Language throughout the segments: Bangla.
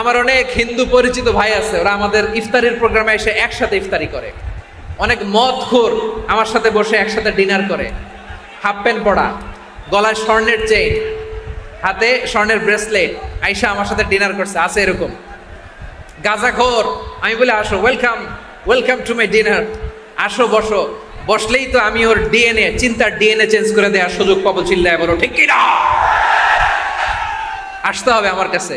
আমার অনেক হিন্দু পরিচিত ভাই আছে, ওরা আমাদের ইফতারির প্রোগ্রামে এসে একসাথে ইফতারি করে। অনেক মদ খোর আমার সাথে বসে একসাথে ডিনার করে। হাফ প্যান্ট পরা গলায় স্বর্ণের চেইন, হাতে স্বর্ণের ব্রেসলেট, আইসা আমার সাথে ডিনার করছে, আছে এরকম। গাজাখোর, আমি বলে, আসো welcome welcome to my dinner আসো, বসো। বসলেই তো আমি ওর ডিএনএ, চিন্তার ডিএনএ চেঞ্জ করে দেওয়ার সুযোগ পাবো, চিল্লায় বলো, ঠিক কি না আসতে হবে আমার কাছে।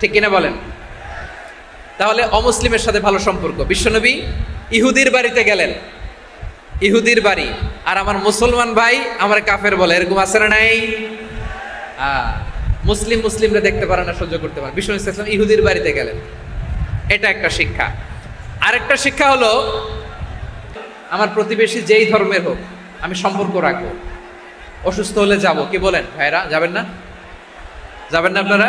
ঠিক কিনা বলেন? তাহলে অমুসলিমের সাথে ভালো সম্পর্ক। বিশ্বনবী ইহুদির বাড়িতে গেলেন। ইহুদির বাড়ি। আর আমার মুসলমান ভাই আমার কাফের বলে, এরকম আছে না নাই? মুসলিম মুসলিমরা দেখতে পারে না, সহ্য করতে পারে বিষ্ণু ইসলাম ইহুদির বাড়িতে গেলেন। এটা একটা শিক্ষা। আরেকটা শিক্ষা হলো, আমার প্রতিবেশী যেই ধর্মের হোক, আমি সম্পর্ক রাখব। অসুস্থ হলে যাব। কি বলেন ভাইরা, যাবেন না? যাবেন না আপনারা?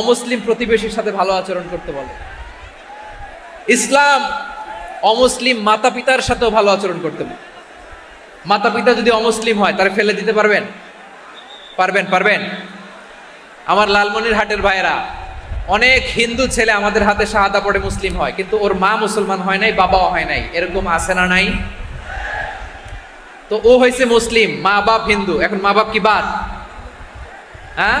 অমুসলিম প্রতিবেশীর সাথে ভালো আচরণ করতে বলে। ইসলাম অমুসলিম মাতা পিতার সাথেও ভালো আচরণ করতে বলে। মাতা পিতা যদি অমুসলিম হয়, তারা ফেলে দিতে পারবেন? পারবেন পারবেন? আমার লালমনির হাটের ভাইয়েরা, অনেক হিন্দু ছেলে আমাদের হাতে শাহাদা পড়ে মুসলিম হয়, কিন্তু ওর মা মুসলমান হয় নাই, বাবাও হয় নাই। এরকম আছে না নাই? তো ও হয়েছে মুসলিম মা বাপ হিন্দু, এখন মা বাপ কি বাদ? হ্যাঁ?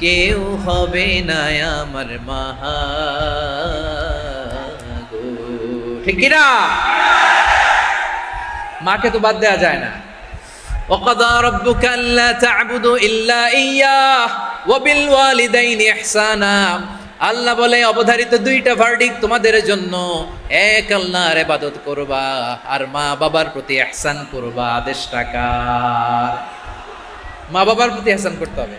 কেউ হবে না আমার মাহাগো ঠিক কিনা মাকে তো বাদ দেওয়া যায় না وقضى ربك ألا تعبدوا إلا إياه وبالوالدين إحسانا আল্লাহ বলে অবধারিত দুইটা ভার্ডিক তোমাদের জন্য এক আল্লাহর ইবাদত করবা আর মা বাবার প্রতি ইহসান করবা আদেশ টাকা মা বাবার প্রতি ইহসান করতে হবে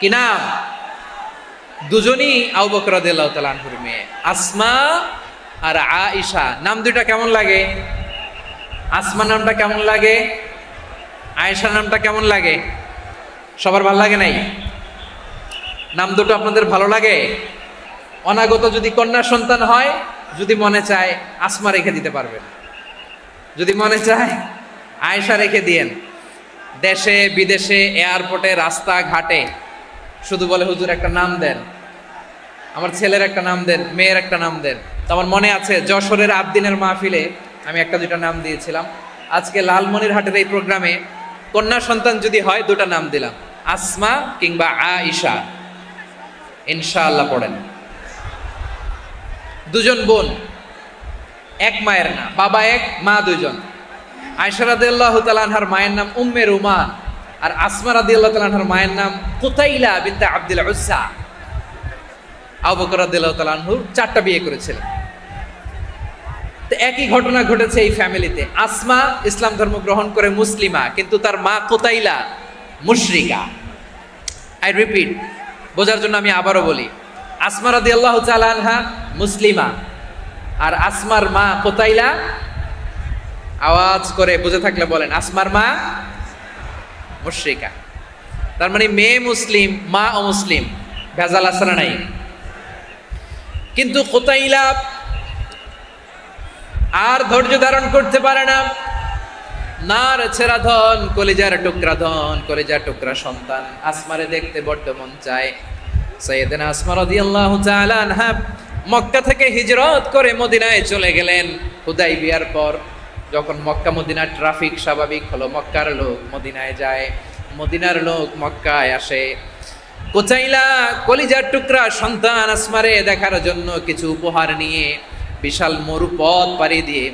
কি নাম? দুজনই আবু বকর তালানহুর মেয়ে। আসমা আর আয়েশা। নাম দুইটা কেমন লাগে? আসমা নামটা কেমন লাগে? আয়েশা নামটা কেমন লাগে? সবার ভালো লাগে নাই? নাম দুটো আপনাদের ভালো লাগে? অনাগত যদি কন্যা সন্তান হয়, যদি মনে চায় আসমা রেখে দিতে পারবেন। যদি মনে চায় আয়েশা রেখে দিয়েন। দেশে, বিদেশে এয়ারপোর্টে রাস্তা ঘাটে শুধু বলে, হুজুর, একটা নাম দেন। আমার ছেলের একটা নাম দেন, মেয়ের একটা নাম দেন। তো আমার মনে আছে, যশোরের আবদিনের মাহফিলে আমি একটা দুটা নাম দিয়েছিলাম। আজকে লালমনিরহাটের এই প্রোগ্রামে কন্যা সন্তান যদি হয়, দুটা নাম দিলাম। আসমা কিংবা আইসা ইনশাআল্লাহ পড়েন। দুজন বোন, এক মায়ের না, বাবা এক, মা দুজন আয়সা রাদিয়াল্লাহ তালানহার মায়ের নাম উম্মে রুমান। আর আসমা রাদিয়াল্লাহ তালানহার মায়ের নাম কুতাইলা বিদ্যা আব্দুল উজ্জা। আবু বকর রাদিয়াল্লাহু তাআলা আনহুর চারটা বিয়ে করেছিলেন। তো একই ঘটনা ঘটেছে এই ফ্যামিলিতে। আসমা ইসলাম ধর্ম গ্রহণ করে মুসলিমা, কিন্তু তার মা কোতাইলা মুশরিকা। আই রিপিট বোঝার জন্য আমি আবারও বলি, আসমা রাদিয়াল্লাহু তাআলা আনহা মুসলিমা, আর আসমার মা কোতাইলা, আওয়াজ করে বুঝে থাকলে বলেন, আসমার মা মুশরিকা। তার মানে মেয়ে মুসলিম, মা অমুসলিম, ভেজাল আসরা নাই? কিন্তু কোতাইলা আর ধৈর্য ধারণ করতে পারে না। নার ছেড়া ধন, কলিজার টুকরা ধন, কলিজার টুকরা সন্তান। আসমারে দেখতে বড্ড মন চায়। সৈয়দিন আসমা রাদিয়াল্লাহু তাআলা মক্কা থেকে হিজরত করে মদিনায় চলে গেলেন। হুদাই বিয়ার পর যখন মক্কা, মদিনার ট্রাফিক স্বাভাবিক হলো, মক্কার লোক মদিনায় যায়, মদিনার লোক মক্কায় আসে। কোচাইলা কলিজার টুকরা সন্তান আসমারে দেখার জন্য কিছু উপহার নিয়ে বিশাল মরুপথ পাড়ি দিয়ে